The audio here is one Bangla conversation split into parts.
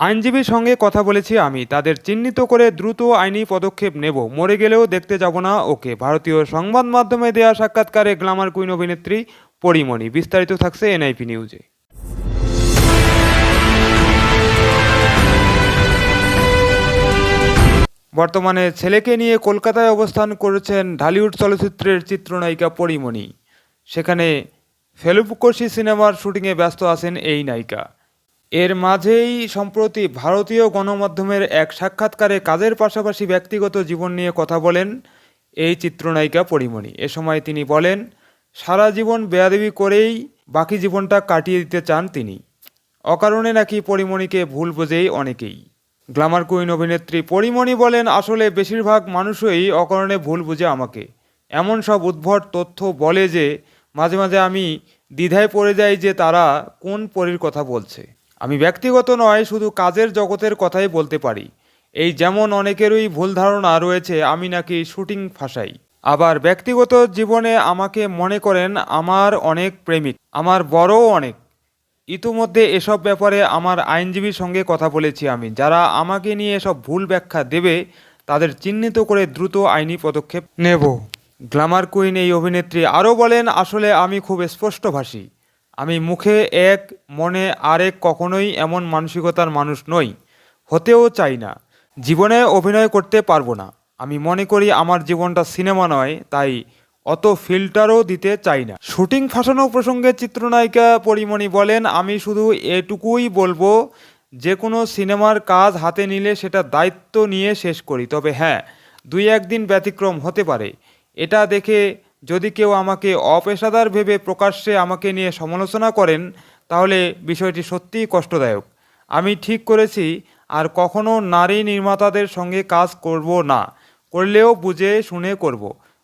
আইনজীবীর সঙ্গে কথা বলেছি আমি। তাদের চিহ্নিত করে দ্রুত আইনি পদক্ষেপ নেব। মরে গেলেও দেখতে যাব না। ওকে। ভারতীয় সংবাদ মাধ্যমে দেয়া সাক্ষাৎকারে গ্লামার কুইন অভিনেত্রী পরিমণি। বিস্তারিত থাকছে এনআইপি নিউজে। বর্তমানে ছেলেকে নিয়ে কলকাতায় অবস্থান করেছেন ঢালিউড চলচ্চিত্রের চিত্রনায়িকা পরিমণি। সেখানে ফেলুপুকসি সিনেমার শুটিংয়ে ব্যস্ত আছেন এই নায়িকা। এর মাঝেই সম্প্রতি ভারতীয় গণমাধ্যমের এক সাক্ষাৎকারে কাজের পাশাপাশি ব্যক্তিগত জীবন নিয়ে কথা বলেন এই চিত্রনায়িকা পরিমণি। এ সময় তিনি বলেন, সারা জীবন বেয়াদবি করেই বাকি জীবনটা কাটিয়ে দিতে চান তিনি। অকারণে নাকি পরিমণিকে ভুল বোঝেই অনেকেই। গ্ল্যামার কুইন অভিনেত্রী পরিমণি বলেন, আসলে বেশিরভাগ মানুষই অকারণে ভুল বুঝে আমাকে। এমন সব উদ্ভট তথ্য বলে যে মাঝে মাঝে আমি দ্বিধায় পড়ে যাই যে তারা কোন পরীর কথা বলছে। আমি ব্যক্তিগত নয়, শুধু কাজের জগতের কথাই বলতে পারি। এই যেমন অনেকেরই ভুল ধারণা রয়েছে, আমি নাকি শুটিং ফাঁসাই। আবার ব্যক্তিগত জীবনে আমাকে মনে করেন, আমার অনেক প্রেমিক, আমার বড়ও অনেক। ইতিমধ্যে এসব ব্যাপারে আমার আইনজীবীর সঙ্গে কথা বলেছি আমি, যারা আমাকে নিয়ে এসব ভুল ব্যাখ্যা দেবে, তাদের চিহ্নিত করে দ্রুত আইনি পদক্ষেপ নেব। গ্ল্যামার কুইন এই অভিনেত্রী আরও বলেন, আসলে আমি খুব স্পষ্টভাষী। আমি মুখে এক, মনে আরেক কখনোই এমন মানসিকতার মানুষ নই। হতেও চাই না। জীবনে অভিনয় করতে পারব না। আমি মনে করি আমার জীবনটা সিনেমা নয়, তাই অত ফিল্টারও দিতে চাই না। শুটিং ফাঁসানো প্রসঙ্গে চিত্রনায়িকা পরিমণি বলেন, আমি শুধু এটুকুই বলব যে কোনো সিনেমার কাজ হাতে নিলে সেটা দায়িত্ব নিয়ে শেষ করি। তবে হ্যাঁ দুই একদিন ব্যতিক্রম হতে পারে। এটা দেখে যদি কেউ আমাকে অপেশাদার ভেবে প্রকাশ্যে আমাকে নিয়ে সমালোচনা করেন, তাহলে বিষয়টি সত্যিই কষ্টদায়ক। আমি ঠিক করেছি, আর কখনো নারী নির্মাতাদের সঙ্গে কাজ করব না, করলেও বুঝে শুনে করব।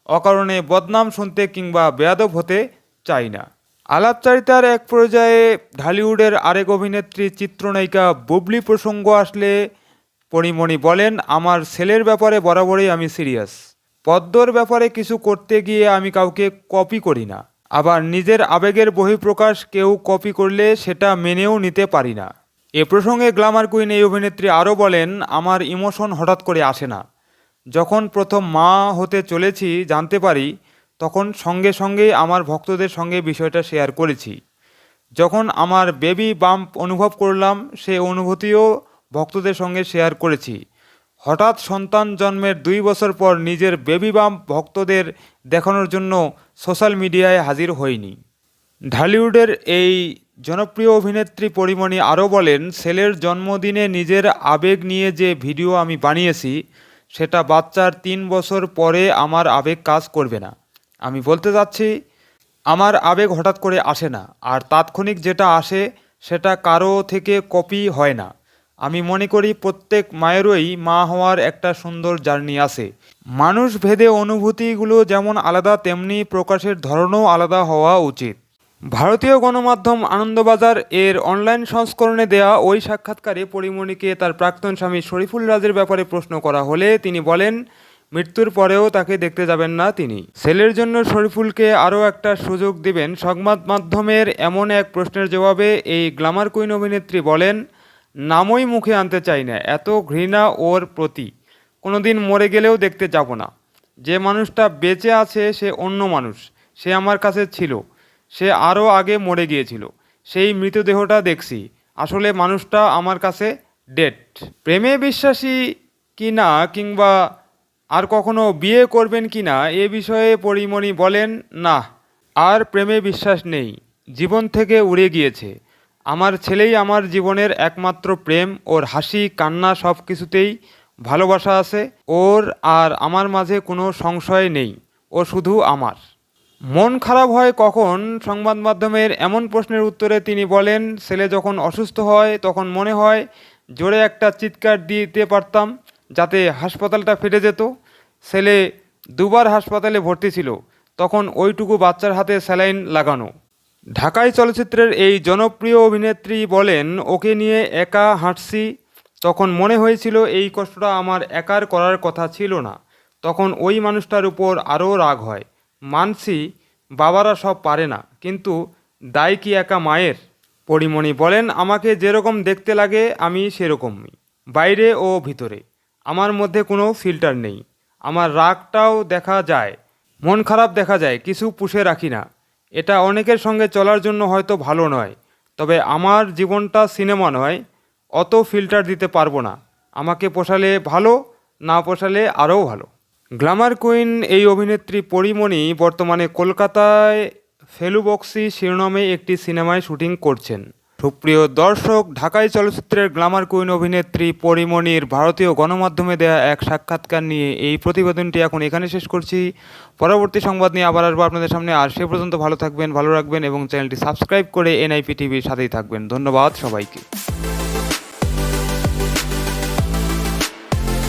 অকারণে বদনাম শুনতে কিংবা বেয়াদব হতে চাই না। আলাপচারিতার এক পর্যায়ে ঢালিউডের আরেক অভিনেত্রী চিত্রনায়িকা বুবলি প্রসঙ্গ আসলে পরিমণি বলেন, আমার ছেলের ব্যাপারে বরাবরই আমি সিরিয়াস। পদ্মর ব্যাপারে কিছু করতে গিয়ে আমি কাউকে কপি করি না। আবার নিজের আবেগের বহিঃপ্রকাশ কেউ কপি করলে সেটা মেনেও নিতে পারি না। এ প্রসঙ্গে গ্ল্যামার কুইন এই অভিনেত্রী আরও বলেন, আমার ইমোশন হঠাৎ করে আসে না। যখন প্রথম মা হতে চলেছি জানতে পারি, তখন সঙ্গে সঙ্গেই আমার ভক্তদের সঙ্গে বিষয়টা শেয়ার করেছি। যখন আমার বেবি বাম্প অনুভব করলাম, সে অনুভূতিও ভক্তদের সঙ্গে শেয়ার করেছি। হঠাৎ সন্তান জন্মের দুই বছর পর নিজের বেবি বাম্প ভক্তদের দেখানোর জন্য সোশ্যাল মিডিয়ায় হাজির হয়নি। ঢালিউডের এই জনপ্রিয় অভিনেত্রী পরিমণি আরও বলেন, ছেলের জন্মদিনে নিজের আবেগ নিয়ে যে ভিডিও আমি বানিয়েছি, সেটা বাচ্চার তিন বছর পরে আমার আবেগ কাজ করবে না। আমি বলতে যাচ্ছি আমার আবেগ হঠাৎ করে আসে না, আর তাৎক্ষণিক যেটা আসে, সেটা কারও থেকে কপি হয় না। আমি মনে করি প্রত্যেক মায়েরই মা হওয়ার একটা সুন্দর জার্নি আছে। মানুষ ভেদে অনুভূতিগুলো যেমন আলাদা, তেমনি প্রকাশের ধরনও আলাদা হওয়া উচিত। ভারতীয় গণমাধ্যম আনন্দবাজার এর অনলাইন সংস্করণে দেয়া ওই সাক্ষাৎকারে পরিমণিকে তার প্রাক্তন স্বামী শরীফুল রাজের ব্যাপারে প্রশ্ন করা হলে তিনি বলেন, মৃত্যুর পরেও তাকে দেখতে যাবেন না তিনি। ছেলের জন্য শরীফুলকে আরও একটা সুযোগ দিবেন। সংবাদ মাধ্যমের এমন এক প্রশ্নের জবাবে এই গ্ল্যামার কুইন অভিনেত্রী বলেন নামই মুখে আনতে চাই না, এত ঘৃণা ওর প্রতি। কোনোদিন মরে গেলেও দেখতে যাব না। যে মানুষটা বেঁচে আছে সে অন্য মানুষ, সে আমার কাছে ছিল, সে আরও আগে মরে গিয়েছিল, সেই মৃতদেহটা দেখছি। আসলে মানুষটা আমার কাছে ডেট প্রেমে বিশ্বাসী কি না, কিংবা আর কখনো বিয়ে করবেন কি না, এ বিষয়ে পরিমণি বলেন, না, আর প্রেমে বিশ্বাস নেই। জীবন থেকে উড়ে গিয়েছে। আমার ছেলেই আমার জীবনের একমাত্র প্রেম, ওর হাসি, কান্না সব কিছুতেই ভালোবাসা আছে, ওর আর আমার মাঝে কোনো সংশয় নেই, ও শুধু আমার। মন খারাপ হয় কখন? সংবাদ মাধ্যমের এমন প্রশ্নের উত্তরে তিনি বলেন, ছেলে যখন অসুস্থ হয়, তখন মনে হয় জোরে একটা চিৎকার দিতে পারতাম, যাতে হাসপাতালটা ফেটে যেত। ছেলে দুবার হাসপাতালে ভর্তি ছিল, তখন ওইটুকু বাচ্চার হাতে স্যালাইন লাগানো। ঢাকাই চলচ্চিত্রের এই জনপ্রিয় অভিনেত্রী বলেন, ওকে নিয়ে একা হাঁটছি। তখন মনে হয়েছিল এই কষ্টটা আমার একার করার কথা ছিল না। তখন ওই মানুষটার উপর আরও রাগ হয়। মানছি, বাবারা সব পারে না। কিন্তু দায় কি একা মায়ের? পরিমণি বলেন, আমাকে যেরকম দেখতে লাগে, আমি সেরকমই। বাইরে ও ভিতরে। আমার মধ্যে কোনো ফিল্টার নেই। আমার রাগটাও দেখা যায়। মন খারাপ দেখা যায়। কিছু পুষে রাখি না। এটা অনেকের সঙ্গে চলার জন্য হয়তো ভালো নয়, তবে আমার জীবনটা সিনেমা নয়, অত ফিল্টার দিতে পারব না। আমাকে পোষালে ভালো, না পোষালে আরও ভালো। গ্ল্যামার কুইন এই অভিনেত্রী পরিমণি বর্তমানে কলকাতায় ফেলুবক্সি শিরোনামে একটি সিনেমায় শুটিং করছেন। সুপ্রিয় দর্শক, ঢাকাই চলচ্চিত্রের গ্লামার কুইন অভিনেত্রী পরিমণির ভারতীয় গণমাধ্যমে দেয়া এক সাক্ষাৎকার নিয়ে এই প্রতিবেদনটি এখন এখানে শেষ করছি। পরবর্তী সংবাদ নিয়ে আবার আসব আপনাদের সামনে। আর সে পর্যন্ত ভালো থাকবেন, ভালো রাখবেন এবং চ্যানেলটি সাবস্ক্রাইব করে এনআইপি টিভির সাথেই থাকবেন। ধন্যবাদ সবাইকে।